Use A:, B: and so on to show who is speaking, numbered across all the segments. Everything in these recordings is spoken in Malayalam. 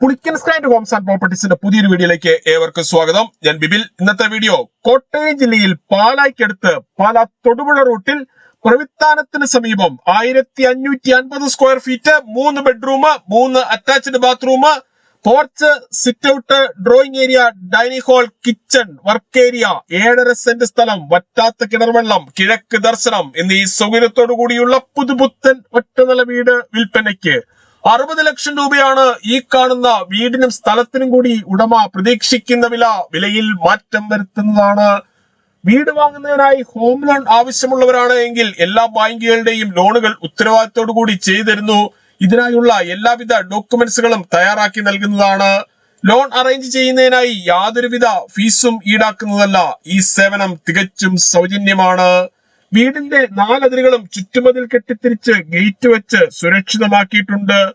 A: പുളിക്കൻ സ്റ്റാൻഡ് ഹോംസ് ആൻഡ് പ്രോപ്പർട്ടീസിന്റെ പുതിയൊരു വീഡിയോയിലേക്ക് ഏവർക്കും സ്വാഗതം. ഞാൻ ബിബിൽ ഇന്നത്തെ വീഡിയോ കോട്ടയം ജില്ലയിൽ പാലായ്ക്കടുത്ത് പാല തൊടുപുഴ റൂട്ടിൽ പ്രവിത്താനത്തിന് സമീപം ആയിരത്തി അഞ്ഞൂറ്റി അൻപത് സ്ക്വയർ ഫീറ്റ് മൂന്ന് ബെഡ്റൂം മൂന്ന് attached bathroom porch sit out drawing area dining hall kitchen work area ഏഴര സെന്റ് സ്ഥലം വറ്റാത്ത കിണർവെള്ളം കിഴക്ക് ദർശനം എന്നീ സൗകര്യത്തോടു കൂടിയുള്ള പുതുപുത്തൻ ഒറ്റനില വീട് വിൽപ്പനയ്ക്ക് അറുപത് ലക്ഷം രൂപയാണ് ഈ കാണുന്ന വീടിനും സ്ഥലത്തിനും കൂടി ഉടമ പ്രതീക്ഷിക്കുന്ന വില വിലയിൽ മാറ്റം വരുത്തുന്നതാണ്. വീട് വാങ്ങുന്നതിനായി ഹോം ലോൺ ആവശ്യമുള്ളവരാണ് എങ്കിൽ എല്ലാ ബാങ്കുകളുടെയും ലോണുകൾ ഉത്തരവാദിത്തോടു കൂടി ചെയ്തിരുന്നു. ഇതിനായുള്ള എല്ലാവിധ ഡോക്യുമെന്റ്സുകളും തയ്യാറാക്കി നൽകുന്നതാണ്. ലോൺ അറേഞ്ച് ചെയ്യുന്നതിനായി യാതൊരുവിധ ഫീസും ഈടാക്കുന്നതല്ല. ഈ സേവനം തികച്ചും സൗജന്യമാണ്. വീടിന്റെ നാലതിരുകളും ചുറ്റുമതിൽ കെട്ടിത്തിരിച്ച് ഗേറ്റ് വെച്ച് സുരക്ഷിതമാക്കിയിട്ടുണ്ട്.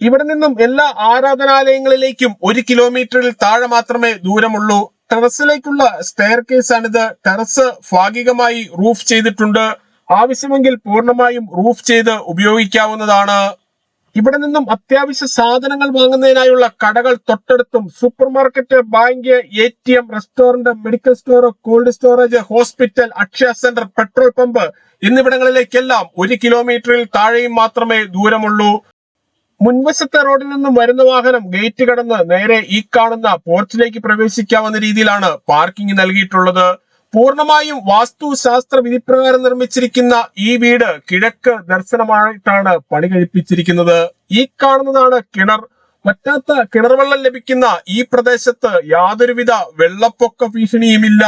A: ഇവിടെ നിന്നും എല്ലാ ആരാധനാലയങ്ങളിലേക്കും ഒരു കിലോമീറ്ററിൽ താഴെ മാത്രമേ ദൂരമുള്ളൂ. ടെറസിലേക്കുള്ള സ്റ്റെയർ കേസ് ആണിത്. ടെറസ് ഭാഗികമായി റൂഫ് ചെയ്തിട്ടുണ്ട്. ആവശ്യമെങ്കിൽ പൂർണമായും റൂഫ് ചെയ്ത് ഉപയോഗിക്കാവുന്നതാണ്. ഇവിടെ നിന്നും അത്യാവശ്യ സാധനങ്ങൾ വാങ്ങുന്നതിനായുള്ള കടകൾ തൊട്ടടുത്തും super market bank A T M restaurant medical store cold storage hospital Akshaya centre petrol pump എന്നിവിടങ്ങളിലേക്കെല്ലാം ഒരു കിലോമീറ്ററിൽ താഴെയും മാത്രമേ ദൂരമുള്ളൂ. മുൻവശത്തെ റോഡിൽ നിന്നും വരുന്ന വാഹനം ഗേറ്റ് കടന്ന് നേരെ ഈ കാണുന്ന പോർച്ചിലേക്ക് പ്രവേശിക്കാവുന്ന രീതിയിലാണ് പാർക്കിംഗ് നൽകിയിട്ടുള്ളത്. പൂർണമായും വാസ്തുശാസ്ത്ര വിധിപ്രകാരം നിർമ്മിച്ചിരിക്കുന്ന ഈ വീട് കിഴക്ക് ദർശനമായിട്ടാണ് പണി കഴിപ്പിച്ചിരിക്കുന്നത്. ഈ കാണുന്നതാണ് കിണർ. വറ്റാത്ത കിണർ വെള്ളം ലഭിക്കുന്ന ഈ പ്രദേശത്ത് യാതൊരുവിധ വെള്ളപ്പൊക്ക ഭീഷണിയുമില്ല.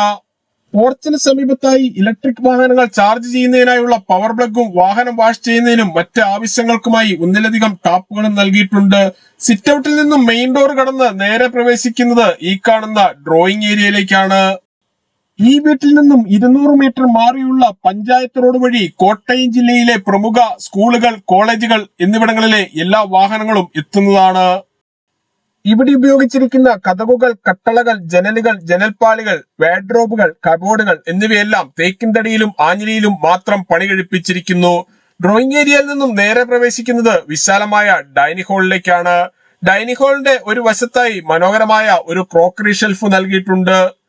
A: പോർച്ചിന് സമീപത്തായി ഇലക്ട്രിക് വാഹനങ്ങൾ ചാർജ് ചെയ്യുന്നതിനായുള്ള പവർ പ്ലഗും വാഹനം വാഷ് ചെയ്യുന്നതിനും മറ്റ് ആവശ്യങ്ങൾക്കുമായി ഒന്നിലധികം ടാപ്പുകളും നൽകിയിട്ടുണ്ട്. സിറ്റ് ഔട്ടിൽ നിന്നും മെയിൻ ഡോർ കടന്ന് നേരെ പ്രവേശിക്കുന്നത് ഈ കാണുന്ന ഡ്രോയിങ് ഏരിയയിലേക്കാണ്. ഈ വീട്ടിൽ നിന്നും ഇരുന്നൂറ് മീറ്റർ മാറിയുള്ള പഞ്ചായത്ത് റോഡ് വഴി കോട്ടയം ജില്ലയിലെ പ്രമുഖ സ്കൂളുകൾ കോളേജുകൾ എന്നിവിടങ്ങളിലെ എല്ലാ വാഹനങ്ങളും എത്തുന്നതാണ്. ഇവിടെ ഉപയോഗിച്ചിരിക്കുന്ന കഥകുകൾ കട്ടളകൾ ജനലുകൾ ജനൽപ്പാളികൾ വാഡ്രോബുകൾ കബോർഡുകൾ എന്നിവയെല്ലാം തേക്കിൻതടിയിലും ആഞ്ഞിലിയിലും മാത്രം പണി കഴിപ്പിച്ചിരിക്കുന്നു ഡ്രോയിങ് ഏരിയയിൽ നിന്നും നേരെ പ്രവേശിക്കുന്നത് വിശാലമായ ഡൈനിങ് ഹാളിലേക്കാണ്. ഡൈനിങ് ഹാളിന്റെ ഒരു വശത്തായി മനോഹരമായ ഒരു ക്രോക്കറി ഷെൽഫ് നൽകിയിട്ടുണ്ട്.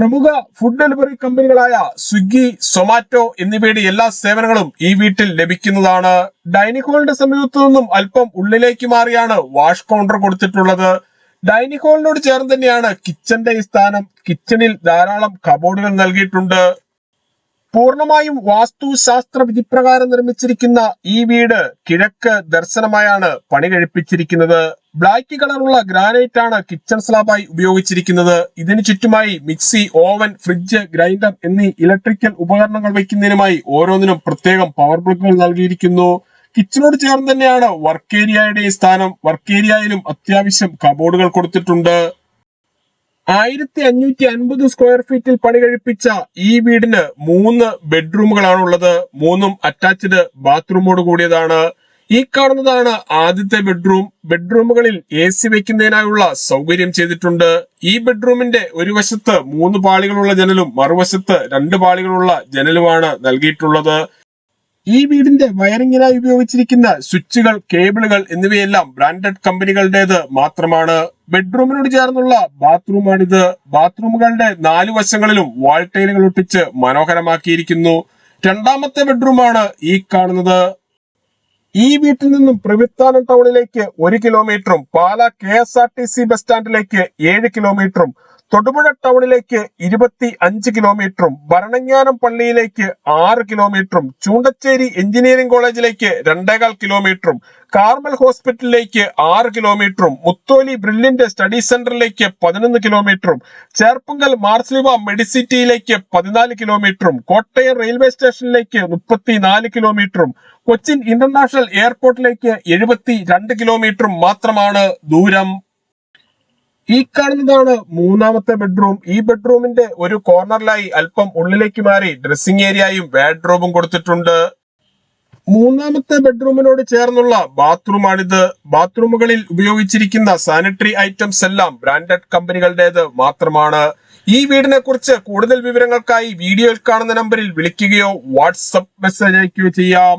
A: പ്രമുഖ ഫുഡ് ഡെലിവറി കമ്പനികളായ സ്വിഗ്ഗി സൊമാറ്റോ എന്നിവയുടെ എല്ലാ സേവനങ്ങളും ഈ വീട്ടിൽ ലഭിക്കുന്നതാണ്. ഡൈനിങ് ഹാളിന്റെ സമീപത്തു നിന്നും അല്പം ഉള്ളിലേക്ക് മാറിയാണ് വാഷ് കൗണ്ടർ കൊടുത്തിട്ടുള്ളത്. ഡൈനിങ് ഹാളിനോട് ചേർന്ന് തന്നെയാണ് കിച്ചന്റെ ഈ സ്ഥാനം. കിച്ചണിൽ ധാരാളം കബോർഡുകൾ നൽകിയിട്ടുണ്ട്. പൂർണമായും വാസ്തുശാസ്ത്ര വിധിപ്രകാരം നിർമ്മിച്ചിരിക്കുന്ന ഈ വീട് കിഴക്ക് ദർശനമായാണ് പണി കഴിപ്പിച്ചിരിക്കുന്നത്. ബ്ലാക്ക് കളറുള്ള ഗ്രാനൈറ്റ് ആണ് കിച്ചൺ സ്ലാബായി ഉപയോഗിച്ചിരിക്കുന്നത്. ഇതിനു ചുറ്റുമായി മിക്സി ഓവൻ ഫ്രിഡ്ജ് ഗ്രൈൻഡർ എന്നീ ഇലക്ട്രിക്കൽ ഉപകരണങ്ങൾ വയ്ക്കുന്നതിനുമായി ഓരോന്നിനും പ്രത്യേകം പവർ പ്ലഗുകൾ നൽകിയിരിക്കുന്നു. കിച്ചണോട് ചേർന്ന് തന്നെയാണ് വർക്ക് ഏരിയയുടെ സ്ഥാനം. വർക്ക് ഏരിയയിലും അത്യാവശ്യം കബോർഡുകൾ കൊടുത്തിട്ടുണ്ട്. ആയിരത്തി അഞ്ഞൂറ്റി അൻപത് സ്ക്വയർ ഫീറ്റിൽ പണി കഴിപ്പിച്ച ഈ വീടിന് മൂന്ന് ബെഡ്റൂമുകളാണ് ഉള്ളത് മൂന്നും അറ്റാച്ച്ഡ് ബാത്റൂമോട് കൂടിയതാണ്. ഈ കാണുന്നതാണ് ആദ്യത്തെ ബെഡ്റൂം. ബെഡ്റൂമുകളിൽ എ സി വെക്കുന്നതിനായുള്ള സൗകര്യം ചെയ്തിട്ടുണ്ട്. ഈ ബെഡ്റൂമിന്റെ ഒരു വശത്ത് മൂന്ന് പാളികളുള്ള ജനലും മറുവശത്ത് രണ്ട് പാളികളുള്ള ജനലുമാണ് നൽകിയിട്ടുള്ളത്. ഈ വീടിന്റെ വയറിങ്ങിനായി ഉപയോഗിച്ചിരിക്കുന്ന സ്വിച്ചുകൾ കേബിളുകൾ എന്നിവയെല്ലാം ബ്രാൻഡഡ് കമ്പനികളുടേത് മാത്രമാണ്. ബെഡ്റൂമിനോട് ചേർന്നുള്ള ബാത്റൂമാണിത്. ബാത്റൂമുകളുടെ നാലു വശങ്ങളിലും വാൾ ടൈലുകൾ ഒട്ടിച്ച് മനോഹരമാക്കിയിരിക്കുന്നു. രണ്ടാമത്തെ ബെഡ്റൂമാണ് ഈ കാണുന്നത്. ഈ വീട്ടിൽ നിന്നും പ്രവിത്താനം ടൗണിലേക്ക് ഒരു കിലോമീറ്ററും Pala K S R T C bus സ്റ്റാൻഡിലേക്ക് ഏഴ് കിലോമീറ്ററും തൊടുപുഴ ടൗണിലേക്ക് ഇരുപത്തി അഞ്ച് കിലോമീറ്ററും ഭരണങ്ങാനം പള്ളിയിലേക്ക് ആറ് കിലോമീറ്ററും ചൂണ്ടച്ചേരി എഞ്ചിനീയറിംഗ് കോളേജിലേക്ക് രണ്ടേകാൽ കിലോമീറ്ററും കാർമൽ ഹോസ്പിറ്റലിലേക്ക് ആറ് കിലോമീറ്ററും മുത്തോലി ബ്രില്യന്റ് സ്റ്റഡി സെന്ററിലേക്ക് പതിനൊന്ന് കിലോമീറ്ററും ചേർപ്പുങ്കൽ മാർസ്ലിവ മെഡിസിറ്റിയിലേക്ക് പതിനാല് കിലോമീറ്ററും കോട്ടയം റെയിൽവേ സ്റ്റേഷനിലേക്ക് മുപ്പത്തിനാല് കിലോമീറ്ററും കൊച്ചിൻ ഇന്റർനാഷണൽ എയർപോർട്ടിലേക്ക് എഴുപത്തി രണ്ട് കിലോമീറ്റർ മാത്രമാണ് ദൂരം. ഈ കാണുന്നതാണ് മൂന്നാമത്തെ ബെഡ്റൂം. ഈ ബെഡ്റൂമിന്റെ ഒരു കോർണറിലായി അല്പം ഉള്ളിലേക്ക് മാറി ഡ്രസ്സിംഗ് ഏരിയയും വാഡ്രോബും കൊടുത്തിട്ടുണ്ട്. മൂന്നാമത്തെ ബെഡ്റൂമിനോട് ചേർന്നുള്ള ബാത്റൂമാണിത്. ബാത്റൂമുകളിൽ ഉപയോഗിച്ചിരിക്കുന്ന സാനിറ്ററി ഐറ്റംസ് എല്ലാം ബ്രാൻഡഡ് കമ്പനികളുടേത് മാത്രമാണ്. ഈ വീടിനെ കുറിച്ച് കൂടുതൽ വിവരങ്ങൾക്കായി വീഡിയോയിൽ കാണുന്ന നമ്പറിൽ വിളിക്കുകയോ വാട്സപ്പ് മെസ്സേജ് അയക്കുകയോ ചെയ്യാം.